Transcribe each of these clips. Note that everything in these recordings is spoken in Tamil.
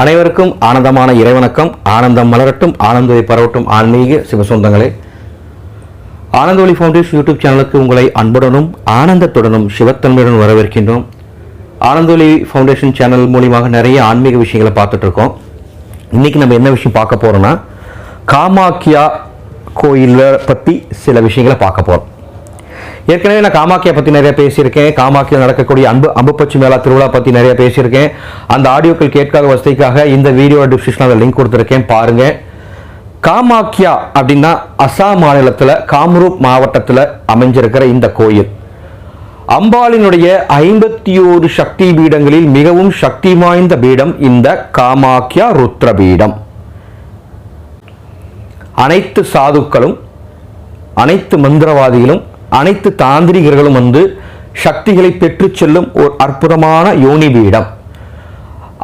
அனைவருக்கும் ஆனந்தமான இறைவணக்கம். ஆனந்தம் மலரட்டும் ஆனந்தத்தை பரவட்டும். ஆன்மீக சிவசொந்தங்களே ஆனந்தொலி ஃபவுண்டேஷன் யூடியூப் சேனலுக்கு உங்களை அன்புடனும் ஆனந்தத்துடனும் சிவத்தன்மையுடன் வரவேற்கின்றோம். ஆனந்தொலி ஃபவுண்டேஷன் சேனல் மூலியமாக நிறைய ஆன்மீக விஷயங்களை பார்த்துட்ருக்கோம். இன்றைக்கி இன்னைக்கு நம்ம என்ன விஷயம் பார்க்க போகிறோம்னா காமாக்கியா கோயிலை பற்றி சில விஷயங்களை பார்க்க போகிறோம் ஏற்கனவே நான் காமாக்கியை பற்றி நிறைய பேசியிருக்கேன். காமாக்கியில் நடக்கக்கூடிய அன்பு அம்புப்பச்சி மேலா திருவிழா பற்றி நிறைய பேசியிருக்கேன். அந்த ஆடியோக்கள் கேட்காத வசதிக்காக இந்த வீடியோ டிஸ்கிரிப்ஷனில் லிங்க் கொடுத்துருக்கேன். பாருங்கள் காமாக்கியா அப்படின்னா அசாம் மாநிலத்தில் காம்ரூப் மாவட்டத்தில் அமைஞ்சிருக்கிற இந்த கோயில். அம்பாளினுடைய ஐம்பத்தி ஓரு சக்தி பீடங்களில் மிகவும் சக்தி வாய்ந்த பீடம் இந்த காமாக்கியா ருத்ர பீடம். அனைத்து சாதுக்களும் அனைத்து மந்திரவாதிகளும் அனைத்து தாந்திரிகர்களும் வந்து சக்திகளை பெற்று செல்லும் ஒரு அற்புதமான யோனி பீடம்.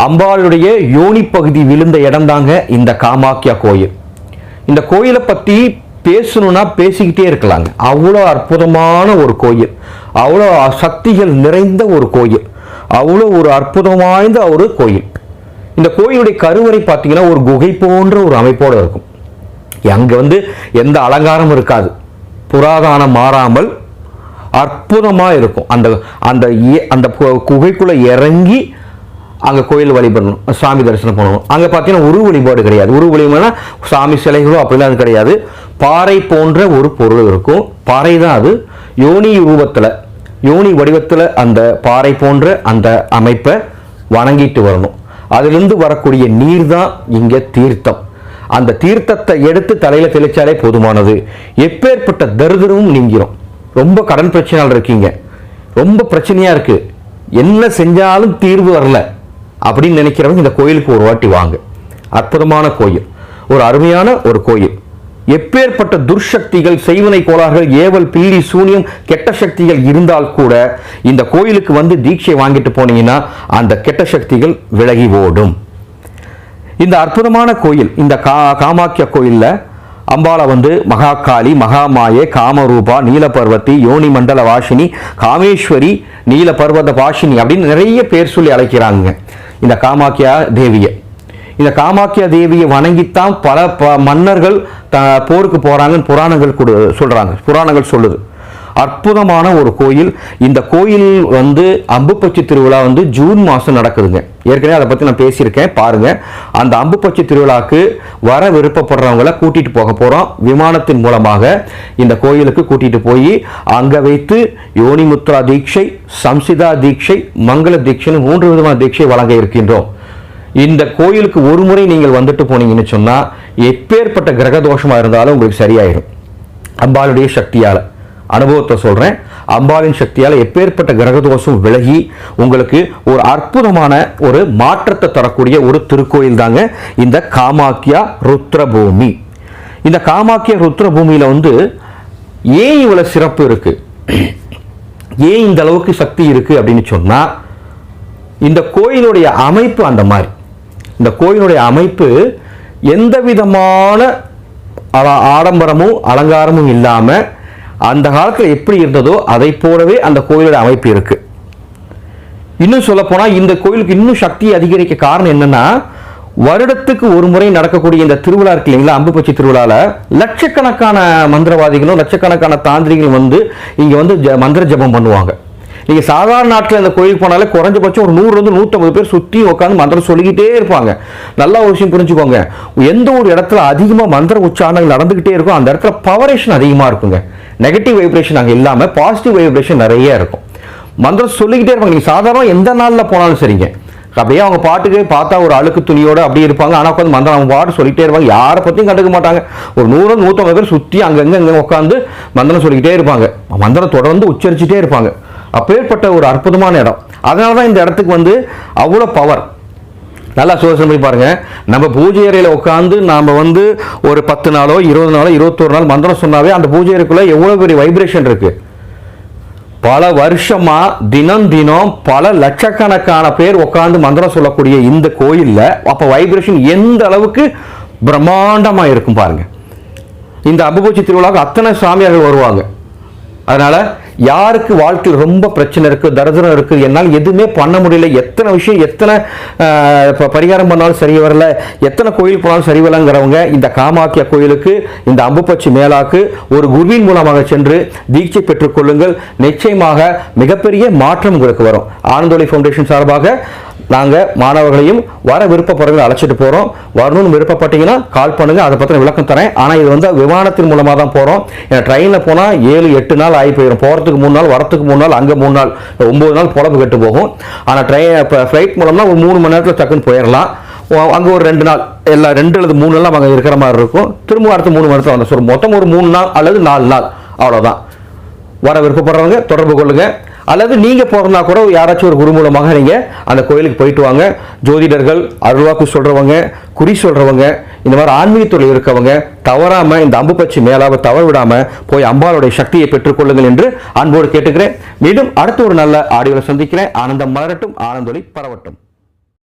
அம்பாளுடைய யோனி பகுதி விழுந்த இடம்தாங்க இந்த காமாக்கியா கோயில். இந்த கோயிலை பற்றி பேசணும்னா பேசிக்கிட்டே இருக்கலாங்க. அவ்வளோ அற்புதமான ஒரு கோயில். அவ்வளோ சக்திகள் நிறைந்த ஒரு கோயில். அவ்வளோ ஒரு அற்புதம் வாய்ந்த ஒரு கோயில். இந்த கோயிலுடைய கருவறை பார்த்தீங்கன்னா ஒரு குகை போன்ற ஒரு அமைப்போடு இருக்கும். அங்கே வந்து எந்த அலங்காரமும் இருக்காது. புராதானம் மாறாமல் அற்புதமாக இருக்கும் அந்த அந்த அந்த கு- இறங்கி அங்கே கோயில் வழிபடணும் சாமி தரிசனம் பண்ணணும். அங்கே பார்த்தீங்கன்னா உரு வழிபாடு கிடையாது. உரு வழிபாடுனா சாமி சிலைகளோ அப்படிலாம் அது கிடையாது. பாறை போன்ற ஒரு பொருள் இருக்கும். பாறை தான் அது. யோனி ரூபத்தில் யோனி வடிவத்தில் அந்த பாறை போன்ற அந்த அமைப்பை வணங்கிட்டு வரணும். அதிலிருந்து வரக்கூடிய நீர் தான் இங்கே தீர்த்தம். அந்த தீர்த்தத்தை எடுத்து தலையில தெளிச்சாலே போதுமானது. எப்பேற்பட்ட தரிதிரமும் நீங்கிரும். ரொம்ப கடன் பிரச்சனையால் இருக்கீங்க. ரொம்ப பிரச்சனையா இருக்கு. என்ன செஞ்சாலும் தீர்வு வரல. அப்படின்னு நினைக்கிறவங்க இந்த கோயிலுக்கு ஒரு வாட்டி வாங்க. அற்புதமான கோயில். ஒரு அருமையான ஒரு கோயில். எப்பேற்பட்ட துர்சக்திகள் செய்வினை கோளாறுகள் ஏவல் பில்லி சூனியம் கெட்ட சக்திகள் இருந்தால் கூட இந்த கோயிலுக்கு வந்து தீட்சை வாங்கிட்டு போனீங்கன்னா அந்த கெட்ட சக்திகள் விலகி ஓடும். இந்த அற்புதமான கோயில் இந்த கா காமாக்கிய கோயிலில் அம்பாளை வந்து மகாகாளி மகாமாயே காமரூபா நீலபர்வதி யோனி மண்டல வாஷினி காமேஸ்வரி நீலபர்வத வாஷினி அப்படின்னு நிறைய பேர் சொல்லி அழைக்கிறாங்க. இந்த காமாக்கியா தேவியை. இந்த காமாக்கியா தேவியை வணங்கித்தான் பல ப- மன்னர்கள் த போருக்கு போகிறாங்கன்னு புராணங்கள் கொடு சொல்கிறாங்க புராணங்கள் சொல்லுது. அற்புதமான ஒரு கோயில். இந்த கோயில் வந்து அம்புப்பச்சி திருவிழா வந்து ஜூன் மாதம் நடக்குதுங்க. ஏற்கனவே அதை பற்றி நான் பேசியிருக்கேன் பாருங்கள் அந்த அம்புப்பச்சி திருவிழாக்கு வர விருப்பப்படுறவங்கள கூட்டிகிட்டு போக போகிறோம் விமானத்தின் மூலமாக இந்த கோயிலுக்கு கூட்டிகிட்டு போய் அங்கே வைத்து யோனிமுத்ரா தீட்சை சம்சிதா தீட்சை மங்கள தீட்சைன்னு மூன்று விதமான தீட்சை வழங்க இருக்கின்றோம். இந்த கோயிலுக்கு ஒரு முறை நீங்கள் வந்துட்டு போனீங்கன்னு சொன்னால் எப்பேற்பட்ட கிரக தோஷமாக இருந்தாலும் உங்களுக்கு சரியாயிடும் அம்பாளுடைய சக்தியால். அனுபவத்தை சொல்கிறேன் அம்பாளின் சக்தியால் எப்பேற்பட்ட கிரகதோஷம் விலகி உங்களுக்கு ஒரு அற்புதமான ஒரு மாற்றத்தை தரக்கூடிய ஒரு திருக்கோயில் தாங்க இந்த காமாக்கியா ருத்ரபூமி. இந்த காமாக்கியா ருத்ரபூமியில் வந்து ஏன் இவ்வளோ சிறப்பு இருக்குது ஏன் இந்த அளவுக்கு சக்தி இருக்குது அப்படின்னு சொன்னால் இந்த கோயிலுடைய அமைப்பு அந்த மாதிரி. இந்த கோயிலுடைய அமைப்பு எந்த விதமான ஆடம்பரமும் அலங்காரமும் இல்லாமல் அந்த காலத்தில் எப்படி இருந்ததோ அதை போலவே அந்த கோயிலோட அமைப்பு இருக்கு. இன்னும் சொல்ல இந்த கோயிலுக்கு இன்னும் சக்தி அதிகரிக்க காரணம் என்னன்னா வருடத்துக்கு ஒரு முறை நடக்கக்கூடிய இந்த திருவிழா இருக்கு இல்லைங்களா அம்புப்பச்சி திருவிழாவில் லட்சக்கணக்கான மந்திரவாதிகளும் லட்சக்கணக்கான தாந்திரிகளும் வந்து இங்கே வந்து ஜ- மந்திர ஜபம் பண்ணுவாங்க. நீங்கள் சாதாரண நாட்டில் இந்த கோயிலுக்கு போனாலே குறைஞ்சபட்சம் ஒரு நூறுலேருந்து நூற்றம்பது பேர் சுற்றி உட்காந்து மந்திரம் சொல்லிக்கிட்டே இருப்பாங்க. நல்லா ஒரு விஷயம் புரிஞ்சுக்கோங்க. எந்த ஒரு இடத்துல அதிகமாக மந்திர உச்சாரணங்கள் நடந்துக்கிட்டே இருக்கும் அந்த இடத்துல பவரேஷன் அதிகமாக இருக்குங்க. நெகட்டிவ் வைப்ரேஷன் அங்கே இல்லாமல் பாசிட்டிவ் வைப்ரேஷன் நிறைய இருக்கும். மந்திரம் சொல்லிக்கிட்டே இருப்பாங்க. நீங்கள் சாதாரண எந்த நாளில் போனாலும் சரிங்க. அப்படியே அவங்க பாட்டுக்கு பார்த்தா ஒரு அழுக்கு துணியோட அப்படியே இருப்பாங்க. ஆனால் உட்காந்து மந்திரம் அவங்க பாட்டு சொல்லிகிட்டே இருப்பாங்க. யாரை பற்றியும் கண்டுக்க மாட்டாங்க. ஒரு நூறு நூற்றம்பது பேர் சுற்றி அங்கங்கே அங்கே உட்காந்து மந்திரம் சொல்லிக்கிட்டே இருப்பாங்க. மந்திரம் தொடர்ந்து உச்சரிச்சுட்டே இருப்பாங்க. அப்பேற்பட்ட ஒரு அற்புதமான இடம். அதனால தான் இந்த இடத்துக்கு வந்து அவ்வளோ பவர் நல்லா சோதனை பண்ணி பாருங்க. நம்ம பூஜை அறையில் உட்காந்து நாம் வந்து ஒரு பத்து நாளோ இருபது நாளோ இருபத்தொரு நாள் மந்திரம் சொன்னாவே அந்த பூஜை அறைக்குள்ளே எவ்வளோ பெரிய வைப்ரேஷன் இருக்கு. பல வருஷமா தினம் தினம் பல லட்சக்கணக்கான பேர் உட்காந்து மந்திரம் சொல்லக்கூடிய இந்த கோயிலில் அப்போ வைப்ரேஷன் எந்த அளவுக்கு பிரம்மாண்டமாக இருக்கும் பாருங்க. இந்த அம்புபூச்சி திருவிழாவுக்கு அத்தனை சாமியார்கள் வருவாங்க. அதனால யாருக்கு வாழ்க்கையில் ரொம்ப பிரச்சனை இருக்கு தரதரம் இருக்கு என்னால் எதுவுமே பண்ண முடியல. எத்தனை விஷயம் எத்தனை பரிகாரம் பண்ணாலும் சரி வரல. எத்தனை கோயில் போனாலும் சரி வரலங்கிறவங்க இந்த காமாக்கிய கோயிலுக்கு இந்த அம்புப்பச்சி மேலாக்கு ஒரு குருவின் மூலமாக சென்று தீட்சை பெற்றுக்கொள்ளுங்கள் நிச்சயமாக மிகப்பெரிய மாற்றம் உங்களுக்கு வரும். ஆனந்தோலி ஃபவுண்டேஷன் சார்பாக நாங்கள் மாணவர்களையும் வர விருப்பப்படுறவங்களை அழைச்சிட்டு போகிறோம் வரணும்னு விருப்பப்பட்டீங்கன்னா கால் பண்ணுங்க அதை பற்றின விளக்கம் தரேன். ஆனால் இது வந்து விமானத்தின் மூலமாக தான் போகிறோம் ஏன்னா ட்ரெயினில் போனால் ஏழு எட்டு நாள் ஆகி போயிடும் போகிறதுக்கு மூணு நாள் வரத்துக்கு மூணு நாள் அங்கே மூணு நாள் ஒம்பது நாள் புலம்பு கெட்டு போகும். ஆனால் ட்ரெயின் இப்போ ஃப்ளைட் மூலம்னா ஒரு மூணு மணி நேரத்தில் டக்குன்னு போயிடலாம் அங்கே ஒரு ரெண்டு நாள் எல்லா ரெண்டு அல்லது மூணு நாள் அங்கே இருக்கிற மாதிரி இருக்கும். திரும்ப அடுத்த மூணு மணி நேரத்தில் வந்து சொல்லும் மொத்தம் ஒரு மூணு நாள் அல்லது நாலு நாள். அவ்வளோதான் வர விருப்பப்படுறவங்க தொடர்பு கொள்ளுங்கள் அல்லது நீங்கள் போறதுனா கூட யாராச்சும் ஒரு குரு மூலமாக நீங்கள் அந்த கோயிலுக்கு போயிட்டு வாங்க. ஜோதிடர்கள் அருள்வாக்கு சொல்கிறவங்க குறி சொல்கிறவங்க இந்த மாதிரி ஆன்மீகத்துறையில் இருக்கவங்க தவறாமல் இந்த அம்புப்பச்சி மேலாவை தவற விடாமல் போய் அம்பாளுடைய சக்தியை பெற்றுக்கொள்ளுங்கள் என்று அன்போடு கேட்டுக்கிறேன். மீண்டும் அடுத்த ஒரு நல்ல ஆடியோவில் சந்திக்கிறேன். ஆனந்தம் மலரட்டும் ஆனந்தொலி பரவட்டும்.